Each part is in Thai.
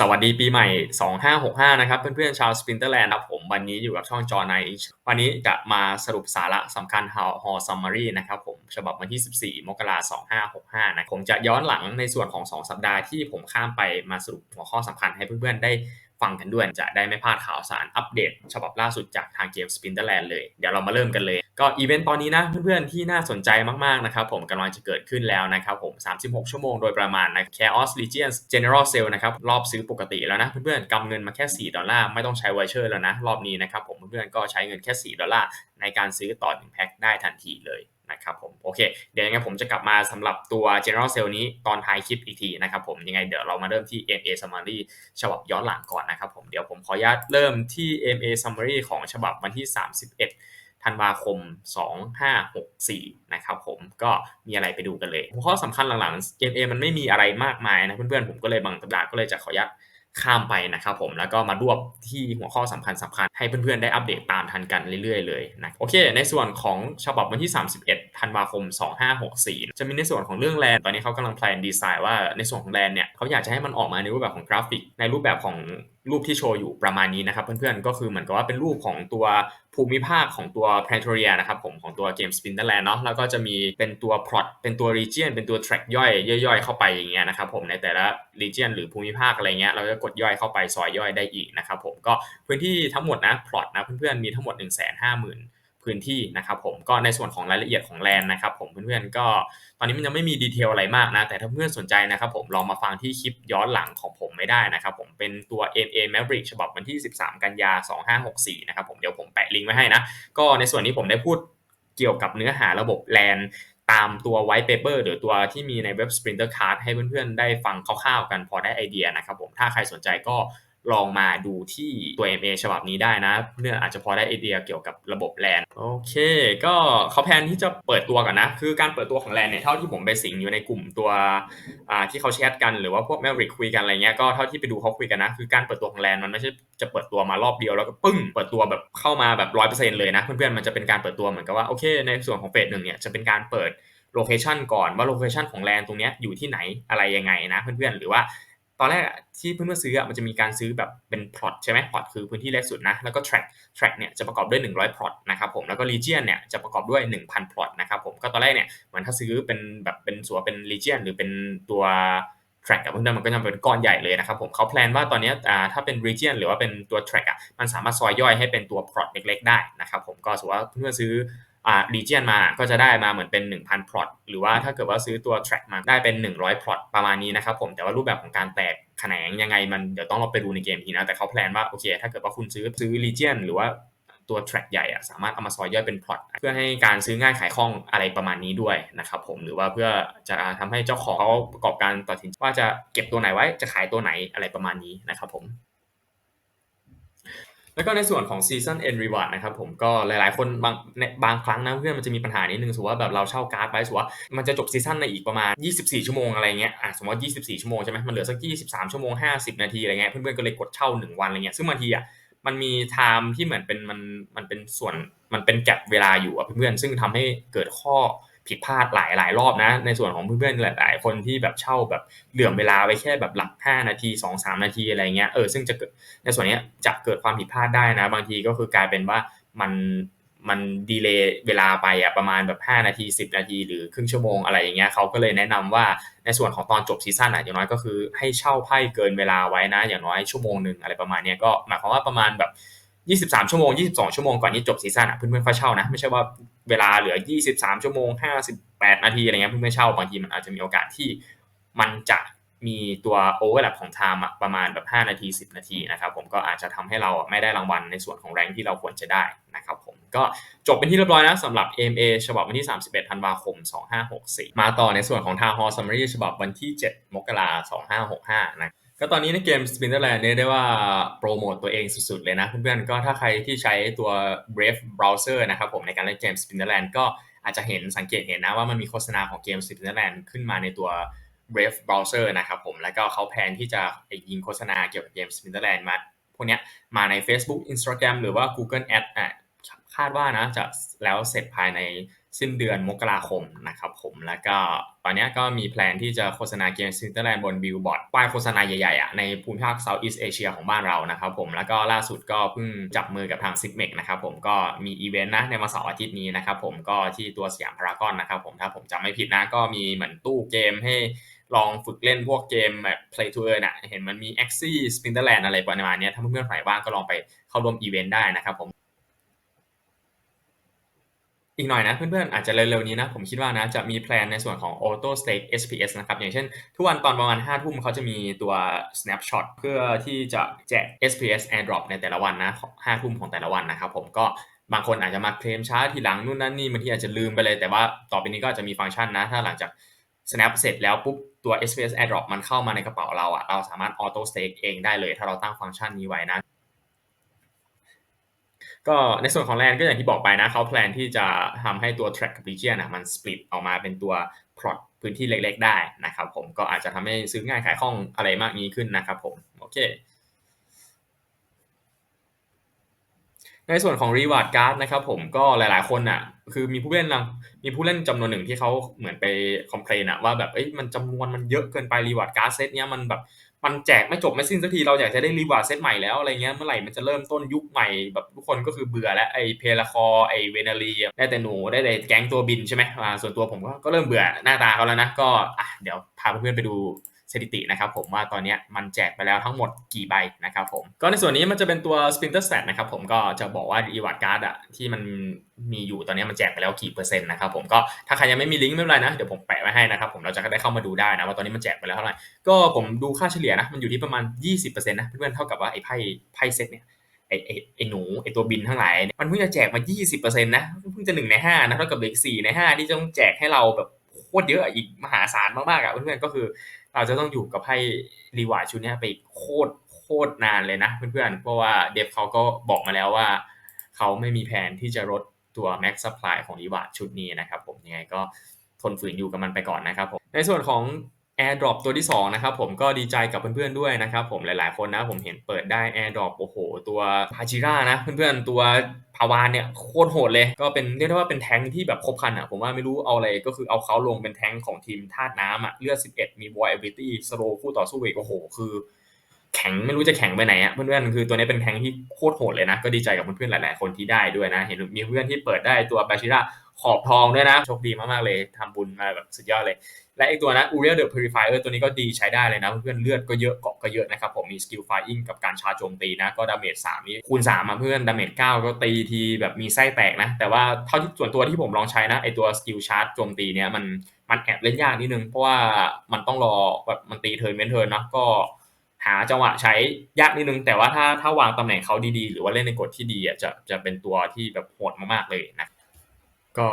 สวัสดีปีใหม่ 2565 นะครับ เพื่อนๆ ชาวสปินเตอร์แลนด์ครับผม วันนี้อยู่กับช่องจอไนท์วันนี้จะมาสรุปสาระสำคัญ How Hall Summary นะครับผม ฉบับวันที่ 14 มกราคม 2565 นะผมจะย้อนหลังในส่วนของ 2 สัปดาห์ที่ผมข้ามไปมาสรุปหัวข้อสำคัญให้เพื่อนๆ ได้ ฟังกันด้วยจะได้ไม่พลาดข่าวสารอัปเดต ฉบับล่าสุดจากทางเกม Splinterland เลย เดี๋ยวเรามาเริ่มกันเลย ก็อีเวนต์ตอนนี้นะเพื่อนๆที่น่าสนใจมากๆนะครับผมกำลังจะเกิดขึ้นแล้วนะครับผม 36 ชั่วโมงโดยประมาณนะ Chaos Legions General Sale นะครับรอบซื้อปกติแล้วนะเพื่อนๆกำเงินมาแค่ 4 ดอลลาร์ไม่ต้องใช้ไวเชอร์แล้วนะรอบนี้นะครับผมเพื่อนๆก็ใช้เงินแค่ 4 ดอลลาร์ในการซื้อต่อ1แพ็คได้ทันทีเลย นะครับผมโอเค เดี๋ยวยังไงผมจะกลับมาสำหรับตัว General Sale นี้ตอนท้ายคลิปอีกทีนะครับผมยังไงเดี๋ยวเรามาเริ่มที่ MA Summary ฉบับย้อนหลังก่อนนะครับผมเดี๋ยวผมขออนุญาตเริ่มที่ MA Summary ของฉบับวันที่ 31ธันวาคม 2564 นะครับผมก็มีอะไรไปดูกันเลยหัวข้อสำคัญหลังๆ MA มันไม่มีอะไรมากมายนะเพื่อนๆผมก็เลยบางสัปดาห์ก็เลยจะขออนุญาต ข้ามไปนะครับผมแล้วก็มารวบที่หัวข้อสำคัญสำคัญให้เพื่อนๆได้อัปเดตตามทันกันเรื่อยๆเลยนะโอเค ในส่วนของฉบับวันที่ 31 ธันวาคม 2564 จะมีในส่วนของเรื่องแลนตอนนี้เขากำลังแพลนดีไซน์ว่าในส่วนของแลนเนี่ยเขาอยากจะให้มันออกมาในรูปแบบของกราฟิก ในรูปแบบของรูปที่โชว์อยู่ประมาณนี้นะครับเพื่อนๆก็คือเหมือนกับว่าเป็นรูปของตัว ภูมิภาคของตัว p r e t o r i a นะครับผมของตัวเกม Splinterland เนาะแล้วก็จะมีเป็นตัว plot เป็นตัว region เป็นตัว track ย่อยย่อยๆเข้าไปอย่างเงี้ยนะครับผมในแต่ละ region หรือภูมิภาคอะไรเงี้ยเราจะกดย่อยเข้าไปซอยย่อยได้อีกนะครับผมก็พื้นที่ทั้งหมดนะ plot นะเพื่อนๆมีทั้งหมด 1 5 0 0 0 0 พื้นที่นะครับผมก็ในส่วนของรายละเอียดของแลนนะครับผมเพื่อนๆก็ตอนนี้มันยังไม่มีดีเทลอะไรมากนะแต่ถ้าเพื่อนสนใจนะครับผมลองมาฟังที่คลิปย้อนหลังของผมไม่ได้นะครับผมเป็นตัว MA Maverick ฉบับวันที่ 13 กันยา 2564 นะครับผมเดี๋ยวผมแปะลิงก์ไว้ให้นะ ก็ในส่วนนี้ผมได้พูดเกี่ยวกับเนื้อหาระบบแลนตามตัว white paper หรือตัวที่มีในเว็บ Sprinter Card ให้เพื่อนๆ ได้ฟังคร่าวๆกันพอได้ไอเดียนะครับผมถ้าใครสนใจก็ ลองมาดูที่ตัว MA ฉบับนี้ได้นะ เพื่อนอาจจะพอได้ไอเดียเกี่ยวกับระบบแลนโอเค ก็เขาแพนที่จะเปิดตัวกันนะ คือการเปิดตัวของแลนเนี่ยเท่าที่ผมไปสิงอยู่ในกลุ่มตัวที่เขาแชทกันหรือว่าพวกแมวริกคุยกันอะไรเงี้ยก็เท่าที่ไปดูเขาคุยกันนะ คือการเปิดตัวของแลนมันไม่ใช่จะเปิดตัวมารอบเดียวแล้วก็ปึ้งเปิดตัวแบบเข้ามาแบบร้อยเปอร์เซ็นต์เลยนะเพื่อนๆมันจะเป็นการเปิดตัวเหมือนกับว่าโอเค ในส่วนของเฟสหนึ่งเนี่ยจะเป็นการเปิดโลเคชันก่อนว่าโลเคชันของแลนตรงนี้อยู่ที่ไหนอะไรยังไงนะเพื่อนๆหรือว่า อนแรกที่เพื่อนๆซื้อมันจะมีการซื้อแบบเป็นพลอตใช่ไหมพลอตคือพื้นที่เล็กสุดนะ แล้วก็ track track เนี่ยจะประกอบด้วย 100พลอตนะครับผม แล้วก็ region เนี่ยจะประกอบด้วย 1,000พลอตนะครับผม ก็ตอนแรกเนี่ยเหมือนถ้าซื้อเป็นแบบเป็นสัวเป็น region หรือเป็นตัว track กับเพื่อนๆมันก็จะเป็นก้อนใหญ่เลยนะครับผมเขาแพลนว่าตอนนี้ถ้าเป็น region หรือว่าเป็นตัว track อะมันสามารถซอยย่อยให้เป็นตัวพลอตเล็ก ๆ ได้นะครับผม ก็สมมติว่าเพื่อนซื้อ อ่า region มาก็จะได้มาเหมือนเป็น 1,000 plot หรือว่าถ้าเกิดว่าซื้อตัว track มาได้เป็น 100 plot ประมาณนี้นะครับผมแต่ว่ารูปแบบของการแตกแขนงยังไงมันเดี๋ยวต้องเราไปดูในเกมทีนะ แต่เขาแพลนว่าโอเค ถ้าเกิดว่าคุณซื้อซื้อ region หรือว่าตัว track ใหญ่อะสามารถเอามาซอยย่อยเป็น plot เพื่อให้การซื้อง่ายขายคล่องอะไรประมาณนี้ด้วยนะครับผมหรือว่าเพื่อจะทำให้เจ้าของเขาประกอบการตัดสินว่าจะเก็บตัวไหนไว้จะขายตัวไหนอะไรประมาณนี้นะครับผม แล้วก็ในส่วนของ Season End Reward นะครับผมก็หลายๆ คนบางบางครั้งนะเพื่อนมันจะมีปัญหานิดนึงสมมติว่าแบบเราเช่าการ์ดไว้สมมติว่ามันจะจบซีซั่นในอีกประมาณ 24 ชั่วโมงอะไรเงี้ยอะสมมติว่า 24 ชั่วโมงใช่ไหมมันเหลือสัก 23 ชั่วโมง 50 นาทีอะไรเงี้ยเพื่อนๆก็เลยกดเช่า 1 วันอะไรเงี้ยซึ่งบางทีอะมันมีไทม์ที่เหมือนเป็นมันมันเป็นส่วนมันเป็นแกลบเวลาอยู่อะเพื่อนๆซึ่งทำให้เกิดข้อ ผิดพลาดหลายหลายรอบนะ ในส่วนของเพื่อนๆหลาย ๆ คนที่แบบเช่าแบบเหลื่อมเวลาไว้แค่แบบหลัก 5 นาที 2 3 นาทีอะไรเงี้ยเออซึ่งจะเกิดในส่วนนี้จะเกิดความผิดพลาดได้นะ บางทีก็คือกลายเป็นว่ามันมันดีเลย์เวลาไปอะประมาณแบบ 5 นาที 10 นาที หรือครึ่งชั่วโมงอะไรอย่างเงี้ยเขาก็เลยแนะนำว่าในส่วนของตอนจบซีซั่นอะอย่างน้อยก็คือให้เช่าไพ่เกินเวลาไว้นะ อย่างน้อยชั่วโมงหนึ่งอะไรประมาณเนี้ยก็หมายความว่าประมาณแบบ 23 ชั่วโมง 22 ชั่วโมงก่อนที่จบซีซั่นอะเพื่อนๆค่อยเช่านะ ไม่ใช่ว่าเวลาเหลือ 23 ชั่วโมง 58 นาทีอะไรเงี้ยเพื่อนๆเช่าบางทีมันอาจจะมีโอกาสที่มันจะมีตัวโอเวอร์แลปของไทม์ประมาณแบบ 5 นาที 10 นาทีนะครับผมก็อาจจะทำให้เราไม่ได้รางวัลในส่วนของแรงที่เราควรจะได้นะครับผมก็จบเป็นที่เรียบร้อยนะสำหรับ AMA ฉบับวันที่ 31 ธันวาคม 2564 มาต่อในส่วนของทาฮอลซัมมารีฉบับวันที่ 7 มกราคม 2565 นะ ก็ตอนนี้ในเกม Splinterland เนี่ยได้ว่าโปรโมตตัวเองสุดๆเลยนะเพื่อนๆก็ถ้าใครที่ใช้ตัว Brave Browser นะครับผมในการเล่นเกม Splinterland ก็อาจจะเห็นสังเกตเห็นนะว่ามันมีโฆษณาของเกม Splinterland ขึ้นมาในตัว Brave Browser นะครับผมแล้วก็เขาแพนที่จะยิงโฆษณาเกี่ยวกับเกม Splinterland มาพวกนี้มาใน Facebook Instagram หรือว่า Google Ads อะคาดว่านะจะแล้วเสร็จภายใน สิ้นเดือนมกราคมนะครับผมแล้วก็ตอนนี้ก็มีแพลนที่จะโฆษณาเกมซินเตอร์แลนด์บนบิลบอร์ดป้ายโฆษณาใหญ่ๆอะในภูมิภาคเซาท์อีสเอเชียของบ้านเรานะครับผมแล้วก็ล่าสุดก็เพิ่งจับมือกับทางซิกเมกนะครับผมก็มีอีเวนต์นะในวันเสาร์อาทิตย์นี้นะครับผมก็ที่ตัวสยามพารากอนนะครับผมถ้าผมจำไม่ผิดนะก็มีเหมือนตู้เกมให้ลองฝึกเล่นพวกเกมแบบ play to earn น่ะเห็นมันมี Axie Splinterland อะไรประมาณนี้ถ้าเพื่อนๆใครว่างก็ลองไปเข้าร่วมอีเวนต์ได้นะครับผม อีกหน่อยนะเพื่อนๆอาจจะเร็วๆนี้นะผมคิดว่านะจะมีแพลนในส่วนของ Auto Stake SPS นะครับอย่างเช่น ทุกวันตอนประมาณ5ทุ่มเขาจะมีตัว snapshot เพื่อที่จะแจก SPS airdrop ในแต่ละวันนะ5ทุ่มของแต่ละวันนะครับผมก็บางคนอาจจะมาเคลมช้าทีหลังนู่นนั่นนี่บางทีอาจจะลืมไปเลย แต่ว่าต่อไปนี้ก็จะมีฟังก์ชันนะ ถ้าหลังจาก snap เสร็จแล้วปุ๊บตัว SPS airdrop มันเข้ามาในกระเป๋าเราอะเราสามารถ auto stake เองได้เลย ถ้าเราตั้งฟังก์ชันนี้ไว้นะ ก็ในส่วนของแลนก็อย่างที่บอกไปนะเขาแพลนที่จะทำให้ตัว track กับ region นะมันสปลิตออกมาเป็นตัว plot พื้นที่เล็ก ๆ ได้นะครับผมก็อาจจะทำให้ซื้อง่ายขายคล่องอะไรมากนี้ขึ้นนะครับผมโอเคในส่วนของ reward card นะครับผมก็หลายๆคนอะคือมีผู้เล่นนะมีผู้เล่นจำนวนหนึ่งที่เขาเหมือนไปคอมเพลนอะว่าแบบเอ้ยมันจำนวนมันเยอะเกินไป reward card เซตเนี้ยมันแบบ มันแจกไม่จบไม่สิ้นสักทีเราอยากจะได้รีวาร์ดเซตใหม่แล้วอะไรเงี้ยเมื่อไหร่มันจะเริ่มต้นยุคใหม่แบบทุกคนก็คือเบื่อแล้วไอเพลคอไอเวนารีได้แต่หนูได้แต่แก๊งตัวบินใช่ไหมส่วนตัวผมก็เริ่มเบื่อหน้าตาเขาแล้วนะก็อะเดี๋ยวพาเพื่อนๆไปดู สถิตินะครับผมว่าตอนนี้มันแจกไปแล้วทั้งหมดกี่ใบนะครับผมก็ในส่วนนี้มันจะเป็นตัว Splinter Stat นะครับผมก็จะบอกว่า Reward Card อะที่มันมีอยู่ตอนนี้มันแจกไปแล้วกี่เปอร์เซ็นต์นะครับผมก็ถ้าใครยังไม่มีลิงก์ไม่เป็นไรนะเดี๋ยวผมแปะไว้ให้นะครับผมเราจะได้เข้ามาดูได้นะว่าตอนนี้มันแจกไปแล้วเท่าไหร่ก็ผมดูค่าเฉลี่ยนะมันอยู่ที่ประมาณ 20%นะเพื่อนๆเท่ากับว่าไอ้ไพ่ไพ่เซตเนี่ยไอ้ไอ้ไอ้หนูไอ้ตัวบินทั้งหลายมันเพิ่งจะแจกมา 20%นะเพิ่งจะ1ใน5นะเท่ากับเหลือ4ใน 5 ที่ต้องแจกให้เราแบบโคตรเยอะอีกมหาศาลมากๆอะเพื่อนๆก็คือ เราจะต้องอยู่กับไพ่รีวายชุดนี้ไปโคตรโคตรนานเลยนะเพื่อนๆ เพราะว่าเดฟเขาก็บอกมาแล้วว่า เขาไม่มีแผนที่จะลดตัว Max Supply ของรีวายชุดนี้นะครับผมยังไงก็ทนฝืนอยู่กับมันไปก่อนนะครับผมในส่วนของ AirDrop ตัวที่2นะครับผมก็ดีใจกับเพื่อนๆด้วยนะครับผมหลายๆคนนะผมเห็นเปิดได้ AirDrop โอ้โห ตัวพาชิร่านะเพื่อนๆตัวพาวานเนี่ยโคตรโหดเลยก็เป็นเรียกได้ว่าเป็นแท้งที่แบบครบคันอะผมว่าไม่รู้เอาอะไรก็คือเอาเขาลงเป็นแท้งของทีมธาตุน้ำอะเลือด 11 มี Void Ability สโลคู่ต่อสู้อีกโอ้โห คือ แข็งไม่รู้จะแข็งไปไหนอะเพื่อนๆคือตัวนี้เป็นแทงที่โคตรโหดเลยนะ ก็ดีใจกับเพื่อนๆหลาย ๆ คนที่ได้ด้วยนะ เห็นมีเพื่อนที่เปิดได้ตัวบาชิร่าขอบทองด้วยนะโชคดีมากๆเลยทำบุญมาแบบสุดยอดเลย และอีกตัวนะ Uriel the Purifier ตัวนี้ก็ดีใช้ได้เลยนะ เพื่อนเลือดก็เยอะเกาะก็เยอะนะครับผมมีสกิลไฟอิงกับการชาร์จโจมตีนะ ก็ดาเมจ3นี้คูณ3มมาเพื่อนดาเมจ9ก็ตีทีแบบมีไส้แตกนะ แต่ว่าเท่าที่ส่วนตัวที่ผมลองใช้นะไอตัวสกิลชาร์จโจมตีเนี่ยมันมันแอบเล่นยากนิดนึงเพราะว่ามันต้องรอแบบมันตีเทิร์นเว้นเทิร์นนะก็ หาจังหวะใช้ยากนิดนึง แต่ว่าถ้าถ้าวางตำแหน่งเขาดีๆ หรือว่าเล่นในกฎที่ดีอะจะจะเป็นตัวที่แบบโหดมากๆเลยนะก็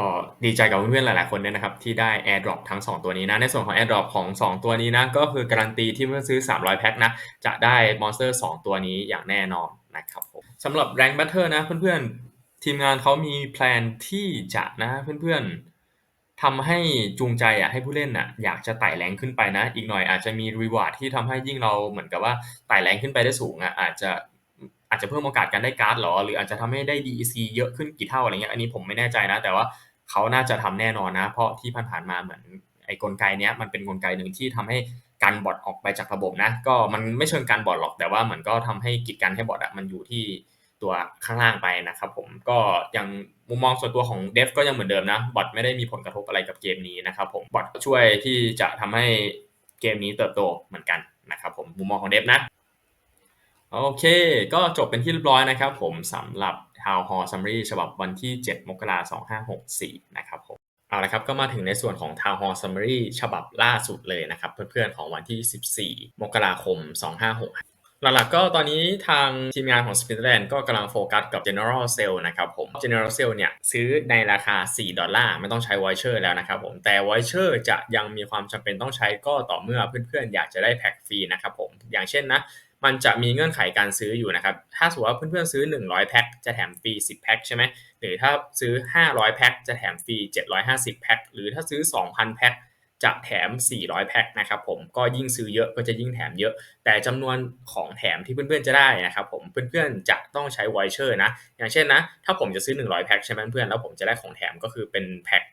ดีใจกับเพื่อนๆหลายๆคนด้วยนะครับ ที่ได้ AirDrop ทั้ง 2 ตัวนี้นะ ในส่วนของ AirDrop ของ 2 ตัวนี้นะ ก็คือการันตีที่เมื่อซื้อ 300 แพ็คนะ จะได้มอนสเตอร์2ตัวนี้อย่างแน่นอนนะครับผมสำหรับ Rank Battle นะเพื่อนๆ ทีมงานเขามีแพลนที่จะนะเพื่อนๆ ทำให้จูงใจอะให้ผู้เล่นอะอยากจะไต่แรงขึ้นไปนะ อีกหน่อยอาจจะมีรีวาร์ดที่ทำให้ยิ่งเราเหมือนกับว่าไต่แรงขึ้นไปได้สูงอะอาจจะอาจจะเพิ่มโอกาสการได้การ์ดหรอ หรืออาจจะทำให้ได้ DEC เยอะขึ้นกี่เท่าอะไรเงี้ยอันนี้ผมไม่แน่ใจนะ แต่ว่าเขาน่าจะทำแน่นอนนะ เพราะที่ผ่านๆมาเหมือนไอ้กลไกเนี้ยมันเป็นกลไกหนึ่งที่ทำให้การบอทออกไปจากระบบนะ ก็มันไม่เชิงการบอทหรอกแต่ว่าเหมือนก็ทำให้กิจการให้บอทอะมันอยู่ที่ ตัวข้างล่างไปนะครับผมก็ยังมุมมองส่วนตัวของเดฟก็ยังเหมือนเดิมนะบอทไม่ได้มีผลกระทบอะไรกับเกมนี้นะครับผมบอทช่วยที่จะทำให้เกมนี้เติบโตเหมือนกันนะครับผมมุมมองของเดฟนะโอเค ก็จบเป็นที่เรียบร้อยนะครับผมสำหรับ Town Hall Summary ฉบับวันที่ 7 มกราคม 2564 นะครับผมเอาละครับก็มาถึงในส่วนของ Town Hall Summary ฉบับล่าสุดเลยนะครับ เพื่อนๆของวันที่ 14 มกราคม 2565 หลักๆก็ตอนนี้ทางทีมงานของ s p i n l a n d ก็กำลังโฟกัสกับ General Sale นะครับผม General Sale เนี่ยซื้อในราคา 4 ดอลลาร์ไม่ต้องใช้ Voucher แล้วนะครับผมแต่ Voucher จะยังมีความจำเป็นต้องใช้ก็ต่อเมื่อเพื่อนๆ อยากจะได้แพ็กฟรีนะครับผม อย่างเช่นนะ มันจะมีเงื่อนไขการซื้ออยู่นะครับ ถ้าสมมติว่าเพื่อนๆซื้อ 100 แพ็คจะแถมฟรี 10 แพ็คใช่ไหมหรือถ้าซื้อ 500 แพ็คจะแถมฟรี 750 แพ็คหรือถ้าซื้อ 2,000 แพ็ค จะแถม 400 แพ็คนะครับผมก็ยิ่งซื้อเยอะก็จะยิ่งแถมเยอะ แต่จำนวนของแถมที่เพื่อนๆจะได้นะครับผมเพื่อนๆจะต้องใช้ไวเชอร์นะ อย่างเช่นนะถ้าผมจะซื้อ 100 แพ็คใช่ไหมเพื่อนแล้วผมจะได้ของแถมก็คือเป็นแพ็ค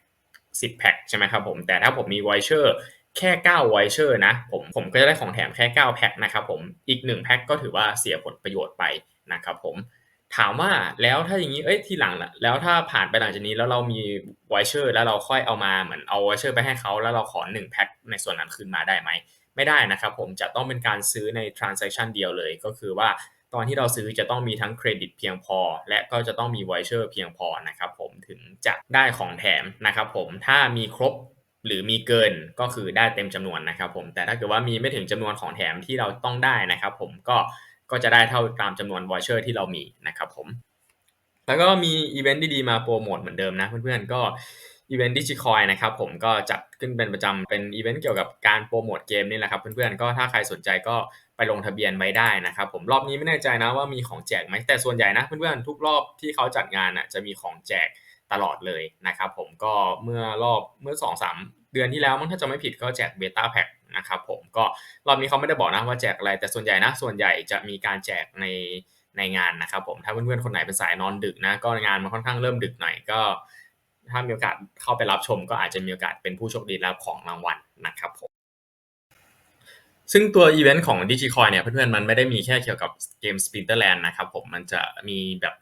10 แพ็คใช่ไหมครับผมแต่ถ้าผมมีไวเชอร์แค่9ไวเชอร์นะผมผมก็จะได้ของแถมแค่ 9 แพ็คนะครับผมอีก 1 แพ็คก็ถือว่าเสียผลประโยชน์ไปนะครับผม ถามว่าแล้วถ้าอย่างนี้เอ้ยทีหลังละแล้วถ้าผ่านไปหลังจากนี้แล้วเรามีไวเชอร์แล้วเราค่อยเอามาเหมือนเอาไวเชอร์ไปให้เขาแล้วเราขอ1แพ็คในส่วนนั้นคืนมาได้ไหมไม่ได้นะครับผมจะต้องเป็นการซื้อใน transaction เดียวเลยก็คือว่าตอนที่เราซื้อจะต้องมีทั้งเครดิตเพียงพอ และก็จะต้องมีไวเชอร์เพียงพอนะครับผมถึงจะได้ของแถมนะครับผมถ้ามีครบหรือมีเกินก็คือได้เต็มจำนวนนะครับผมแต่ถ้าเกิดว่ามีไม่ถึงจำนวนของแถมที่เราต้องได้นะครับผมก็ ก็จะได้เท่าตามจำนวนวอเชอร์ที่เรามีนะครับผม แล้วก็มีอีเวนต์ดีๆมาโปรโมทเหมือนเดิมนะเพื่อนๆก็อีเวนต์ดิจิคอยนะครับผมก็จัดขึ้นเป็นประจำเป็นอีเวนต์เกี่ยวกับการโปรโมทเกมนี่แหละครับเพื่อนๆก็ถ้าใครสนใจก็ไปลงทะเบียนไว้ได้นะครับผมรอบนี้ไม่แน่ใจนะว่ามีของแจกไหมแต่ส่วนใหญ่นะเพื่อนๆทุกรอบที่เขาจัดงานอะจะมีของแจกตลอดเลยนะครับผมก็เมื่อรอบเมื่อ2อสาม เดือนที่แล้วมั้งถ้าจะไม่ผิดก็แจกเบต้าแพ็คนะครับผมก็รอบนี้เขาไม่ได้บอกนะว่าแจกอะไรแต่ส่วนใหญ่นะ ส่วนใหญ่จะมีการแจกในในงานนะครับผมถ้าเพื่อนๆคนไหนเป็นสายนอนดึกนะก็งานมันค่อนข้างเริ่มดึกหน่อยก็ ถ้ามีโอกาสเข้าไปรับชม ก็อาจจะมีโอกาสเป็นผู้โชคดีรับของรางวัลนะครับผมซึ่งตัวอีเวนต์ของ d i g i c o i เนี่ยเพื่อนๆมันไม่ได้มีแค่เกี่ยวกับเกม Splinterland นะครับผมมันจะมีแบบ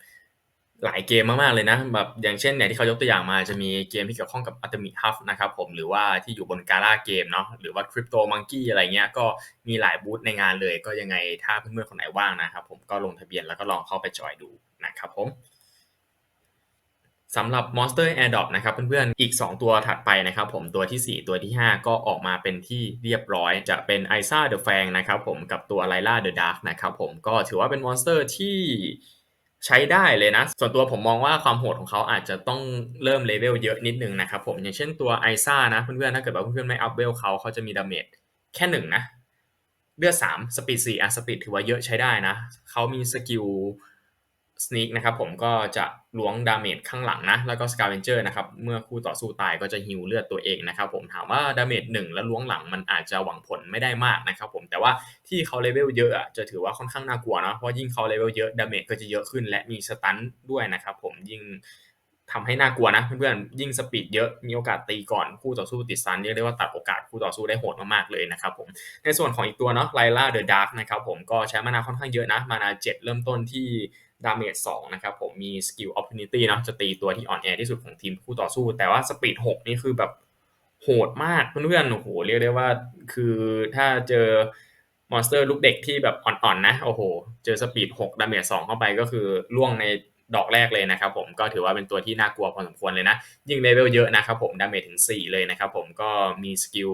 หลายเกมมากๆเลยนะแบบอย่างเช่นเนี่ยที่เขายกตัวอย่างมาจะมีเกมที่เกี่ยวข้องกับ Atomic Huff นะครับผมหรือว่าที่อยู่บน Gala Game เนาะหรือว่า Crypto Monkey อะไรเงี้ยก็มีหลายบูธในงานเลย ก็ยังไงถ้าเพื่อนๆคนไหนว่างนะครับผมก็ลงทะเบียนแล้วก็ลองเข้าไปจอยดูนะครับผมสำหรับ Monster Airdrop นะครับเพื่อนๆ อีก 2 ตัวถัดไปนะครับผมตัวที่ 4 ตัวที่ 5 ก็ออกมาเป็นที่เรียบร้อย จะเป็น i s a the Fang นะครับผมกับตัว Lyla the Dark นะครับผมก็ถือว่าเป็นมอนสเตอร์ที่ ใช้ได้เลยนะ ส่วนตัวผมมองว่าความโหดของเขาอาจจะต้องเริ่มเลเวลเยอะนิดนึงนะครับผมอย่างเช่นตัวไอซ่านะเพื่อนๆถ้าเกิดว่าเพื่อนๆไม่อัพเวลเขาเขาจะมีดาเมจแค่หนึ่งนะเลือดสามสปีดสี่อะสปีดถือว่าเยอะใช้ได้นะเขามีสกิล สเนกนะครับผมก็จะล้วงดาเมจข้างหลังนะแล้วก็สกาเวนเจอร์นะครับเมื่อคู่ต่อสู้ตายก็จะฮิวเลือดตัวเองนะครับผมถามว่าดาเมจหนึ่งแล้วล้วงหลังมันอาจจะหวังผลไม่ได้มากนะครับผมแต่ว่าที่เขาเลเวลเยอะจะถือว่าค่อนข้างน่ากลัวนะเพราะยิ่งเขาเลเวลเยอะดาเมจก็จะเยอะขึ้นและมีสตันด้วยนะครับผมยิ่งทำให้น่ากลัวนะเพื่อนๆยิ่งสปีดเยอะมีโอกาสตีก่อนคู่ต่อสู้ติดซันเรียกได้ว่าตัดโอกาสคู่ต่อสู้ได้โหดมากๆเลยนะครับผมในส่วนของอีกตัวเนาะไลล่าเดอะดาร์กนะครับผมก็ใช้มานาค่อนข้างเยอะนะมานาเจ็ดเริ่มต้นที่ ดาเมจ2นะครับผมมีสกิลออป t u n i t y นะจะตีตัวที่อ่อนแอที่สุดของทีมคู่ต่อสู้ แต่ว่าสปีด6นี่คือแบบโหดมากเพื่อนๆโอ้โหเรียกได้ว่าคือถ้าเจอมอนสเตอร์ลูกเด็กที่แบบอ่อนๆนะโอ้โห เจอสปีด6ดาเมจ2เข้าไปก็คือล่วงในดอกแรกเลยนะครับผมก็ถือว่าเป็นตัวที่น่ากลัวพอสมควรเลยนะ ยิ่งเลเวลเยอะนะครับผมดาเมจถึง 4 เลยนะครับผมก็มีสกิล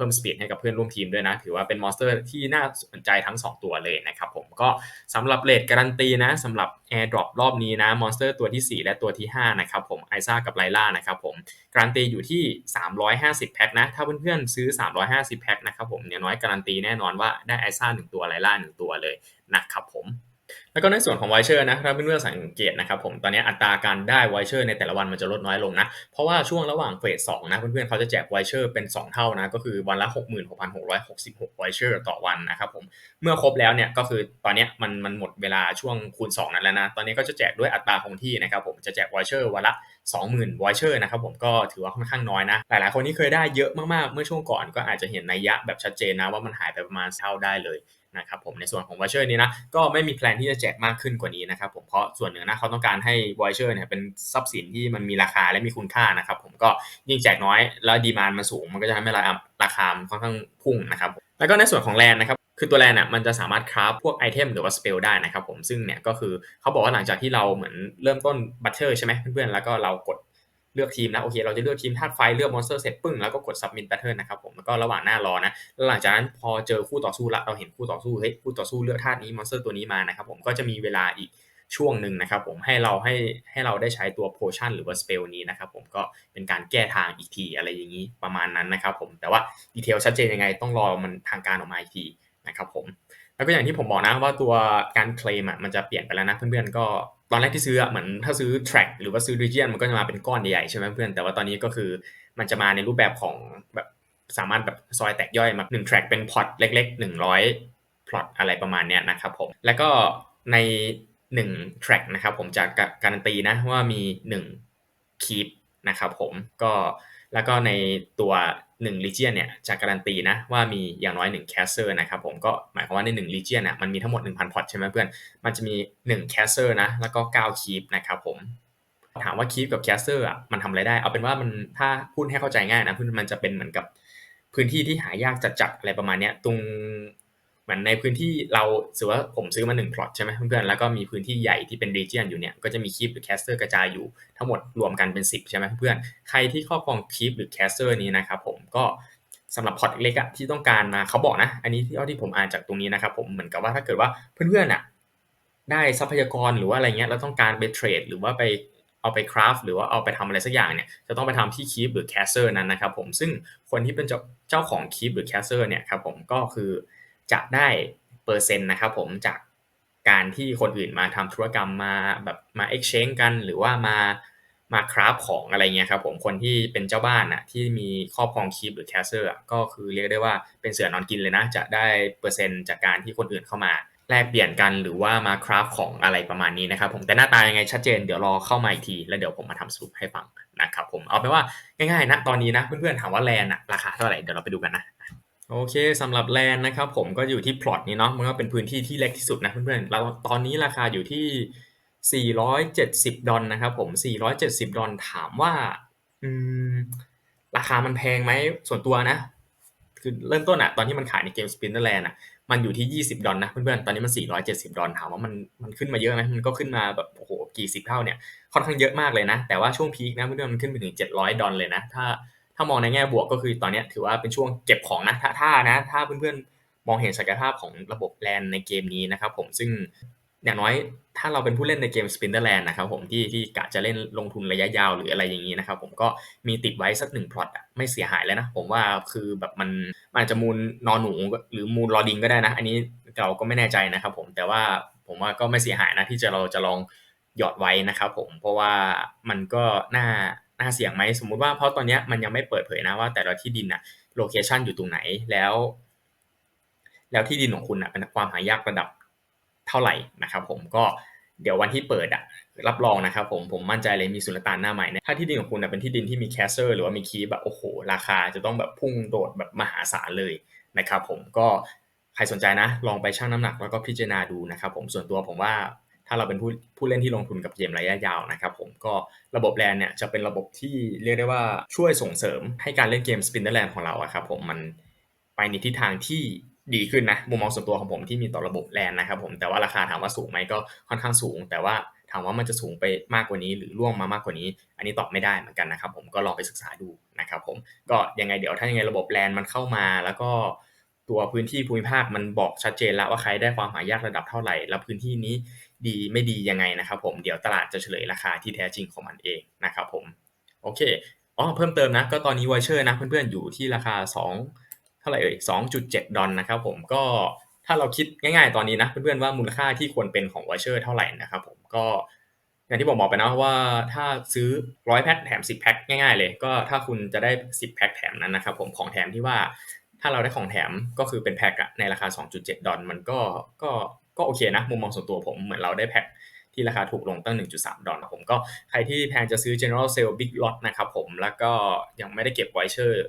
พิ่มสปีดให้กับเพื่อนร่วมทีมด้วยนะ ถือว่าเป็นมอนสเตอร์ที่น่าสนใจทั้ง 2 ตัวเลยนะครับผมก็สำหรับเลทการันตีนะสำหรับ Airdrop รอบนี้นะมอนสเตอร์ตัวที่ 4 และตัวที่ 5 นะครับผมไอซ่ากับไลล่านะครับผมการันตีอยู่ที่ 350 แพ็คนะ ถ้าเพื่อนๆซื้อ 350 แพ็คนะครับผมเนี่ยน้อยการันตีแน่นอนว่าได้ไอซ่า1ตัวไลล่า1ตัวเลยนะครับผม แล้วก็ในส่วนของไวเชอร์นะถ้าเพื่อนๆสังเกตนะครับผมตอนนี้อัตราการได้ไวเชอร์ในแต่ละวันมันจะลดน้อยลงนะ เพราะว่าช่วงระหว่างเฟสสองนะเพื่อนๆเขาจะแจกไวเชอร์เป็น 2 เท่านะ ก็คือวันละ 66,666ไวเชอร์ต่อวันนะครับผมเมื่อครบแล้วเนี่ยก็คือตอนนี้มันมันหมดเวลาช่วงคูณ 2 นั้นแล้วนะ ตอนนี้ก็จะแจกด้วยอัตราคงที่นะครับผมจะแจกไวเชอร์วันละ20,000ไวเชอร์นะครับผมก็ถือว่าค่อนข้างน้อยนะ หลายๆ คนที่เคยได้เยอะมากๆ เมื่อช่วงก่อนก็อาจจะเห็นนัยยะแบบชัดเจนนะว่ามันหายไปประมาณเท่าได้เลย นะครับผมในส่วนของวอเชอร์นี้นะก็ไม่มีแพลนที่จะแจกมากขึ้นกว่านี้นะครับผมเพราะส่วนหนึ่งนะเขาต้องการให้วอเชอร์เนี่ยเป็นทรัพย์สินที่มันมีราคาและมีคุณค่านะครับผมก็ยิ่งแจกน้อยแล้วดีมานมันสูง มันก็จะทำให้ราคาค่อนข้างพุ่งนะครับแล้วก็ในส่วนของแลนนะครับคือตัวแลนอะมันจะสามารถคราฟพวกไอเทมหรือว่าสเปลได้นะครับผมซึ่งเนี่ยก็คือเขาบอกว่าหลังจากที่เราเหมือนเริ่มต้นบัตเชอร์ใช่ไหมเพื่อนๆแล้วก็เรากด เลือกทีมนะโอเค เราจะเลือกทีมธาตุไฟเลือกมอนสเตอร์เสร็จปึ้งแล้วก็กด submit pattern นะครับผมแล้วก็ระหว่างหน้ารอนะแล้วหลังจากนั้นพอเจอคู่ต่อสู้ละเราเห็นคู่ต่อสู้เฮ้ยคู่ต่อสู้เลือกธาตุนี้มอนสเตอร์ตัวนี้มานะครับผมก็จะมีเวลาอีกช่วงหนึ่งนะครับผมให้เราให้ให้เราได้ใช้ตัวโพชั่นหรือว่าสเปลนี้นะครับผมก็เป็นการแก้ทางอีกทีอะไรอย่างนี้ประมาณนั้นนะครับผมแต่ว่าดีเทลชัดเจนยังไงต้องรอมันทางการออกมาอีกทีนะครับผม แล้วก็อย่างที่ผมบอกนะว่าตัวการเคลมอะมันจะเปลี่ยนไปแล้วนะเพื่อนๆก็ตอนแรกที่ซื้อเหมือนถ้าซื้อ track หรือว่าซื้อ region มันก็จะมาเป็นก้อนใหญ่ใช่ไหมเพื่อนแต่ว่าตอนนี้ก็คือมันจะมาในรูปแบบของแบบสามารถแบบซอยแตกย่อยมา1 track เป็นพอร์ตเล็ก ๆ 100พอร์ตอะไรประมาณเนี้ยนะครับผมแล้วก็ใน1 track นะครับผมจะการันตีนะว่ามี 1 keep นะครับผมก็ แล้วก็ในตัว1 Legion เนี่ยจะการันตีนะว่ามีอย่างน้อย1 Caster นะครับผมก็หมายความว่าใน1 Legion น่ะมันมีทั้งหมด 1,000 พอตใช่ไหมเพื่อน มันจะมี 1 Caster นะแล้วก็9 Keep นะครับผมถามว่า Keep กับ Caster อะมันทำอะไรได้ เอาเป็นว่ามันถ้าพูดให้เข้าใจง่ายนะเพื่อนมันจะเป็นเหมือนกับพื้นที่ที่หายากจัดๆอะไรประมาณเนี้ยตรง มือนในพื้นที่เราสือว่าผมซื้อมา1พลอตใช่ไหมเพื่อนๆแล้วก็มีพื้นที่ใหญ่ที่เป็น region อยู่เนี่ยก็จะมีคีปหรือแคสเตอร์กระจายอยู่ทั้งหมดรวมกันเป็น 10 ใช่ไหมเพื่อนใครที่ครอบครองคีปหรือแคสเตอร์นี้นะครับผมก็สำหรับพอร์ตเล็กๆที่ต้องการมาเขาบอกนะ อันนี้ที่ที่ผมอ่านจากตรงนี้นะครับผมเหมือนกับว่าถ้าเกิดว่าเพื่อนๆอะได้ทรัพยากรหรือว่าอะไรเงี้ยแล้วต้องการไปเทรดหรือว่าไปเอาไปคราฟหรือว่าเอาไปทำอะไรสักอย่างเนี่ยจะต้องไปทำที่คีปหรือแคสเซอร์นั้นนะครับผมซึ่งคนที่เป็นเจ้าของคีปหรือแคสเซอร์เนี่ยครับผมก็คือ จะได้เปอร์เซ็นต์นะครับผมจากการที่คนอื่นมาทำธุรกรรมมาแบบมา exchange กันหรือว่ามามาคราฟของอะไรเงี้ยครับผมคนที่เป็นเจ้าบ้านอะที่มีครอบครองคีปหรือแคสเซอร์ก็คือเรียกได้ว่าเป็นเสือนอนกินเลยนะ จะได้เปอร์เซ็นต์จากการที่คนอื่นเข้ามาแลกเปลี่ยนกันหรือว่ามาคราฟของอะไรประมาณนี้นะครับผมแต่หน้าตายังไงชัดเจนเดี๋ยวรอเข้ามาอีกที แล้วเดี๋ยวผมมาทำสรุปให้ฟังนะครับผมเอาไปว่าง่ายๆนะตอนนี้นะเพื่อนๆถามว่าแลนอะราคาเท่าไหร่เดี๋ยวเราไปดูกันนะ โอเคสำหรับแลนนะครับผมก็อยู่ที่พลอตนี้เนาะมันก็เป็นพื้นที่ที่เล็กที่สุดนะเพื่อนๆเราตอนนี้ราคาอยู่ที่ 470 ดอลนะครับผม 470 ดอลถามว่าอืมราคามันแพงไหมส่วนตัวนะ คือเริ่มต้นอะตอนที่มันขายในเกม Splinterland อะมันอยู่ที่ 20 ดอลนะเพื่อนๆตอนนี้มัน 470 ดอลถามว่ามันมันขึ้นมาเยอะไหมมันก็ขึ้นมาแบบโอ้โหกี่สิบเท่าเนี่ยค่อนข้างเยอะมากเลยนะ แต่ว่าช่วงพีคนะเพื่อนๆมันขึ้นไปถึง 700 ดอลเลยนะถ้า ถ้ามองในแง่บวกก็คือตอนนี้ถือว่าเป็นช่วงเก็บของนะถ้าถ้านะถ้าเพื่อนๆมองเห็นศักยภาพของระบบแลนในเกมนี้นะครับผมซึ่งอย่างน้อยถ้าเราเป็นผู้เล่นในเกม Splinterland นะครับผมที่ที่กะจะเล่นลงทุนระยะยาวหรืออะไรอย่างนี้นะครับผมก็มีติดไว้สักหนึ่งพล็อตอะไม่เสียหายแล้วนะ ผมว่าคือแบบมันมันจะมูลนอนหนูหรือมูลรอดิงก็ได้นะ อันนี้เราก็ไม่แน่ใจนะครับผมแต่ว่าผมว่าก็ไม่เสียหายนะที่จะเราจะลองหยอดไว้นะครับผมเพราะว่ามันก็น่า น่าเสี่ยงไหมสมมุติว่าเพราะตอนนี้มันยังไม่เปิดเผยนะว่า แต่ละที่ดินอะโลเคชันอยู่ตรงไหนแล้ว แล้วที่ดินของคุณอะเป็นความหายากระดับเท่าไหร่นะครับผมก็เดี๋ยววันที่เปิดอะรับรองนะครับผมผมมั่นใจเลยมีสุลต่านหน้าใหม่นะถ้าที่ดินของคุณเป็นที่ดินที่มีแคสเซอร์หรือว่ามีคีแบบโอ้โห ราคาจะต้องแบบพุ่งโดดแบบมหาศาลเลยนะครับผมก็ใครสนใจนะ ลองไปชั่งน้ำหนักแล้วก็พิจารณาดูนะครับผมส่วนตัวผมว่า ถ้าเราเป็นผู้ผู้เล่นที่ลงทุนกับเกมระยะยาวนะครับผมก็ระบบแลนเนี่ยจะเป็นระบบที่เรียกได้ว่าช่วยส่งเสริมให้การเล่นเกมสปินเดอร์แลนของเราอะครับผมมันไปในทิศทางที่ดีขึ้นนะมุมมองส่วนตัวของผมที่มีต่อระบบแลนนะครับผมแต่ว่าราคาถามว่าสูงไหมก็ค่อนข้างสูง แต่ว่าถามว่ามันจะสูงไปมากกว่านี้ หรือร่วงมามากกว่านี้ อันนี้ตอบไม่ได้เหมือนกันนะครับผมก็ลองไปศึกษาดูนะครับผมก็ยังไงเดี๋ยวถ้ายังไงระบบแลนมันเข้ามา แล้วก็ตัวพื้นที่ภูมิภาคมันบอกชัดเจนแล้วว่าใครได้ความหายากระดับเท่าไหร่ แล้วพื้นที่นี้ ดีไม่ดียังไงนะครับผมเดี๋ยวตลาดจะเฉลยราคาที่แท้จริงของมันเองนะครับผมโอเคอ๋อเพิ่มเติมนะก็ตอนนี้ไวเชอร์นะเพื่อนๆอยู่ที่ราคา 2 เท่าไหร่เอ่ย2.7 ดอลนะครับผมก็ถ้าเราคิดง่ายๆตอนนี้นะเพื่อนๆว่ามูลค่าที่ควรเป็นของไวเชอร์เท่าไหร่นะครับผมก็อย่างที่ผมบอกไปนะว่าถ้าซื้อร้อยแพ็คแถม 10แพ็คง่ายๆ เลยก็ถ้าคุณจะได้ 10แพ็คแถมนั้นนะครับผมของแถมที่ว่าถ้าเราได้ของแถมก็คือเป็นแพ็คในราคา 2.7 ดอลมันก็ก็ ก็โอเคนะ มุมมองส่วนตัวผมเหมือนเราได้แพ็คที่ราคาถูกลงตั้ง 1.3 ดอลผมก็ใครที่แพงจะซื้อ general sale big lot นะครับผมแล้วก็ยังไม่ได้เก็บไวเชอร์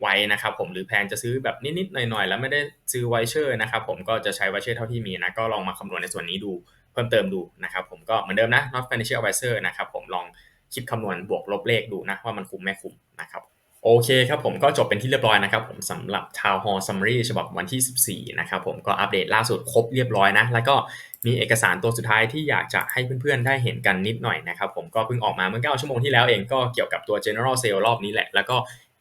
ไว้นะครับผมหรือแพงจะซื้อแบบนิดๆหน่อยๆ แล้วไม่ได้ซื้อไวเชอร์นะครับผมก็จะใช้ไวเชอร์เท่าที่มีนะก็ลองมาคำนวณในส่วนนี้ดูเพิ่มเติมดูนะครับผมก็เหมือนเดิมนะ not financial advisor นะครับผมลองคิดคำนวณบวกลบเลขดูนะว่ามันคุ้มไม่คุ้มนะครับ โอเคครับผมก็จบเป็นที่เรียบร้อยนะครับผมสำหรับ Town Hall Summary ฉบับวันที่ 14 นะครับผมก็อัปเดตล่าสุดครบเรียบร้อยนะ แล้วก็มีเอกสารตัวสุดท้ายที่อยากจะให้เพื่อนๆ ได้เห็นกันนิดหน่อยนะครับผมก็เพิ่งออกมาเมื่อ 9 ชั่วโมงที่แล้วเองก็เกี่ยวกับตัว General Sale รอบนี้แหละ แล้วก็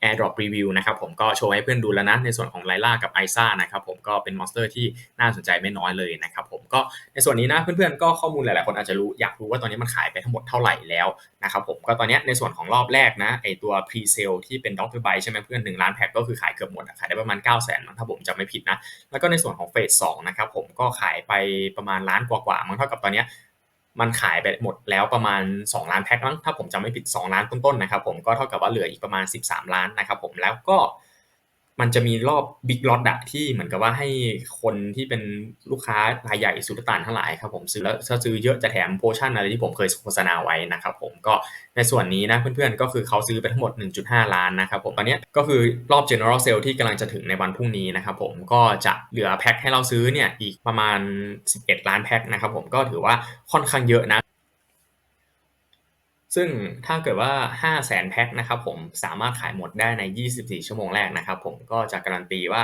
AirDrop Review นะครับผมก็โชว์ให้เพื่อนดูแล้วนะ ในส่วนของไลล่ากับไอซ่านะครับผมก็เป็นมอนสเตอร์ที่น่าสนใจไม่น้อยเลยนะครับผมก็ในส่วนนี้นะเพื่อนๆก็ข้อมูลหลายๆคนอาจจะรู้อยากรู้ว่าตอนนี้มันขายไปทั้งหมดเท่าไหร่แล้วนะครับผมก็ตอนนี้ในส่วนของรอบแรกนะไอตัว pre sale ที่เป็นด็อกเตอร์ไบใช่ไหมเพื่อน1ล้านแพ็คก็คือขายเกือบหมดขายได้ประมาณ 9 0 0 0 0นถ้าผมจำไม่ผิดนะแล้วก็ในส่วนของเฟสสองนะครับผมก็ขายไปประมาณล้านกว่าๆมันเท่ากับตอนนี้ มันขายไปหมดแล้วประมาณ 2 ล้านแพ็คมั้งถ้าผมจำไม่ผิด 2 ล้านต้นๆนะครับผมก็เท่ากับว่าเหลืออีกประมาณ 13 ล้านนะครับผมแล้วก็ มันจะมีรอบ Big Lot อะที่เหมือนกับว่าให้คนที่เป็นลูกค้ารายใหญ่สุลต่านทั้งหลายครับผมซื้อแล้วถ้าซื้อเยอะจะแถมโพชั่นอะไรที่ผมเคยโฆษณาไว้นะครับผมก็ในส่วนนี้นะเพื่อนๆก็คือเขาซื้อไปทั้งหมด 1.5 ล้านนะครับผมตอนนี้ก็คือรอบ General Sale ที่กำลังจะถึงในวันพรุ่งนี้นะครับผมก็จะเหลือแพ็คให้เราซื้อเนี่ยอีกประมาณ 11 ล้านแพ็คนะครับผมก็ถือว่าค่อนข้างเยอะนะ ซึ่งถ้าเกิดว่า 5 0 0แสนแพ็คนะครับผมสามารถขายหมดได้ใน 24 ชั่วโมงแรกนะครับผมก็จะการันตีว่า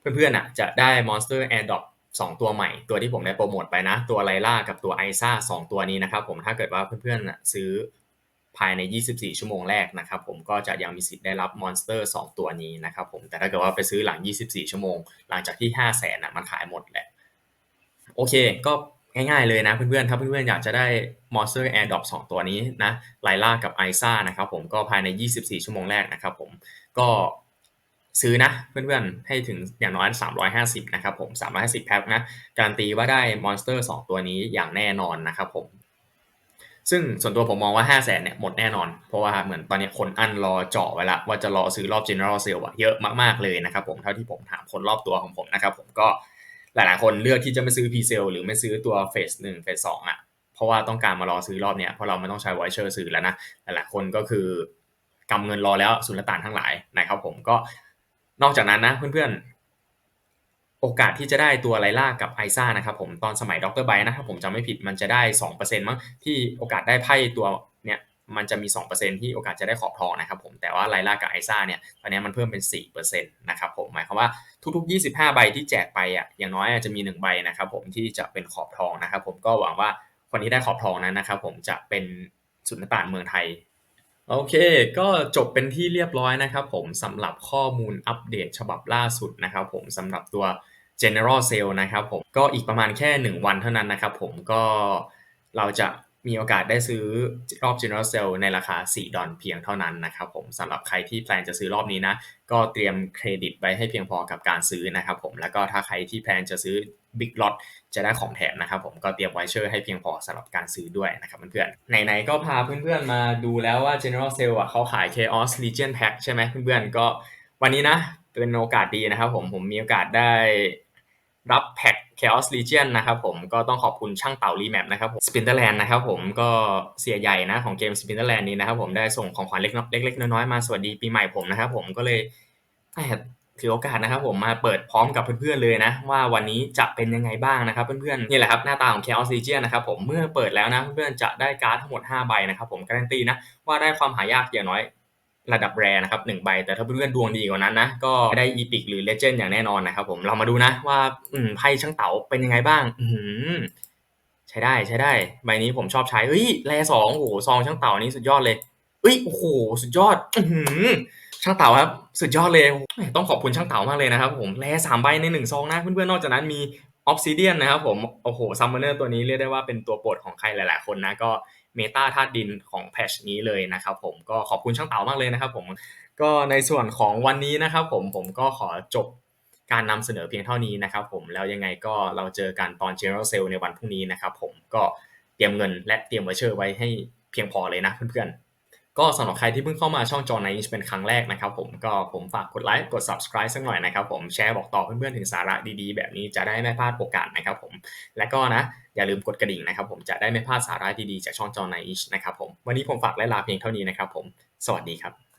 เพื่อนๆอะจะได้ Monster Air Drop 2 ตัวใหม่ ตัวที่ผมได้โปรโมทไปนะ ตัวไลล่ากับตัวไอซ่า2ตัวนี้นะครับผมถ้าเกิดว่าเพื่อนๆซื้อภายใน 24 ชั่วโมงแรกนะครับผมก็จะยังมีสิทธิ์ได้รับ Monster 2ตัวนี้นะครับผมแต่ถ้าเกิดว่าไปซื้อหลัง 24 ชั่วโมง หลังจากที่ 5 0 0แสนอะมันขายหมดแหละโอเคก็ ง่ายๆเลยนะเพื่อนๆ ถ้าเพื่อนๆ อยากจะได้ Monster Air Drop 2 ตัวนี้นะไลล่ากับไอซ่านะครับผมก็ภายใน 24 ชั่วโมงแรกนะครับผมก็ซื้อนะเพื่อนๆ ให้ถึงอย่างน้อย 350 นะครับผม 350 แพ็คนะ การันตีว่าได้ Monster 2 ตัวนี้อย่างแน่นอนนะครับผม ซึ่งส่วนตัวผมมองว่า 5 0 0แสนเนี่ยหมดแน่นอน เพราะว่าเหมือนตอนนี้คนอันรอเจาะไว้ละว่าจะรอซื้อรอบ General Sale อะเยอะมากๆเลยนะครับผม เท่าที่ผมถามคนรอบตัวของผมนะครับผมก็ หลายๆคนเลือกที่จะไม่ซื้อ pre sale หรือไม่ซื้อตัวเฟสหนึ่งเฟสสองอะเพราะว่าต้องการมารอซื้อรอบเนี้ยเพราะเราไม่ต้องใช้ไวเชอร์ซื้อแล้วนะหลายๆคนก็คือกำเงินรอแล้วสุลต่านทั้งหลายนะครับผมก็นอกจากนั้นนะเพื่อนๆ โอกาสที่จะได้ตัวไลล่ากับไอซ่านะครับผมตอนสมัยดรไบนะครับผมจำไม่ผิดมันจะได้ 2%มั้งที่โอกาสได้ไพ่ตัว มันจะมี 2%ที่โอกาสจะได้ขอบทองนะครับผมแต่ว่าไลล่ากับไอซ่าเนี่ยตอนนี้มันเพิ่มเป็น 4%นะครับผมหมายความว่าทุกๆ 25 ใบที่แจกไปอะอย่างน้อยอาจจะมี 1 ใบนะครับผมที่จะเป็นขอบทองนะครับผมก็หวังว่าคนที่ได้ขอบทองนั้นนะครับผมจะเป็นสุนตานเมืองไทยโอเค ก็จบเป็นที่เรียบร้อยนะครับผมสำหรับข้อมูลอัปเดตฉบับล่าสุดนะครับผมสำหรับตัว General Sale นะครับผมก็อีกประมาณแค่ 1 วันเท่านั้นนะครับผมก็เราจะ มีโอกาสได้ซื้อรอบ General Sale ในราคา 4 ดอลเพียงเท่านั้นนะครับผมสำหรับใครที่แพลนจะซื้อรอบนี้นะ ก็เตรียมเครดิตไว้ให้เพียงพอกับการซื้อนะครับผมแล้วก็ถ้าใครที่แพลนจะซื้อ Big Lot จะได้ของแถมนะครับผมก็เตรียมไวเชอร์ให้เพียงพอสำหรับการซื้อด้วยนะครับเพื่อนๆไหนๆก็พาเพื่อนๆมาดูแล้วว่า General Sale อะเขาขาย Chaos Legion Pack ใช่ไหมเพื่อนๆก็วันนี้นะเป็นโอกาสดีนะครับผมผมมีโอกาสได้ รับแพ็ค Chaos Legion นะครับผมก็ต้องขอบคุณช่างเต่ารีแมปนะครับผม Splinterland นะครับผมก็เสียใหญ่นะของเกม Splinterland นี้นะครับผมได้ส่งของขวัญเล็กๆน้อยๆมาสวัสดีปีใหม่ผมนะครับผมก็เลยถือโอกาสนะครับผมมาเปิดพร้อมกับเพื่อนๆเลยนะ ว่าวันนี้จะเป็นยังไงบ้างนะครับเพื่อนๆนี่แหละครับหน้าตาของ Chaos Legion นะครับผมเมื่อเปิดแล้วนะเพื่อนๆจะได้การ์ดทั้งหมด 5 ใบนะครับผมการันตีนะว่าได้ความหายากอย่างน้อย ระดับแรนะครับหนึ่งใบ แต่ถ้าเพื่อนๆดวงดีกว่านั้นนะ ก็ได้อีพิกหรือเลเจนด์อย่างแน่นอนนะครับผมเรามาดูนะว่าอืไพ่ช่างเต๋าเป็นยังไงบ้างอืใช้ได้ใช้ได้ ใบนี้ผมชอบใช้เฮ้ยแรสองโอ้โหซองช่างเต่านี้สุดยอดเลยเฮ้ยโอ้โหสุดยอดอืช่างเต่าครับ สุดยอดเลย ต้องขอบคุณช่างเต่ามากเลยนะครับผมแรสามใบในหนึ่งซองนะเพื่อนๆนอกจากนั้นมีออฟซิเดียนนะครับผมโอ้โหซัมเมอร์ตัวนี้เรียกได้ว่าเป็นตัวโปรดของใครหลาย ๆ คนนะก็ เมตาธาตุดินของแพชนี้เลยนะครับผมก็ขอบคุณช่างเต่ามากเลยนะครับผมก็ในส่วนของวันนี้นะครับผมผมก็ขอจบการนำเสนอเพียงเท่านี้นะครับผมแล้วยังไงก็เราเจอกันตอน General Sale ในวันพรุ่งนี้นะครับผมก็เตรียมเงินและเตรียมไวเชอร์ไว้ให้เพียงพอเลยนะเพื่อนๆ ก็สำหรับใครที่เพิ่งเข้ามาช่องจอในเป็นครั้งแรกนะครับผมก็ผมฝากกดไลค์กด subscribe สักหน่อยนะครับผมแชร์บอกต่อเพื่อนๆถึงสาระดีๆ แบบนี้จะได้ไม่พลาดโอกาสนะครับผมและก็นะ อย่าลืมกดกระดิ่งนะครับผมจะได้ไม่พลาดสาระดีๆจากช่องจอไนนะครับผมวันนี้ผมฝากและลาเพียงเท่านี้นะครับผมสวัสดีครับ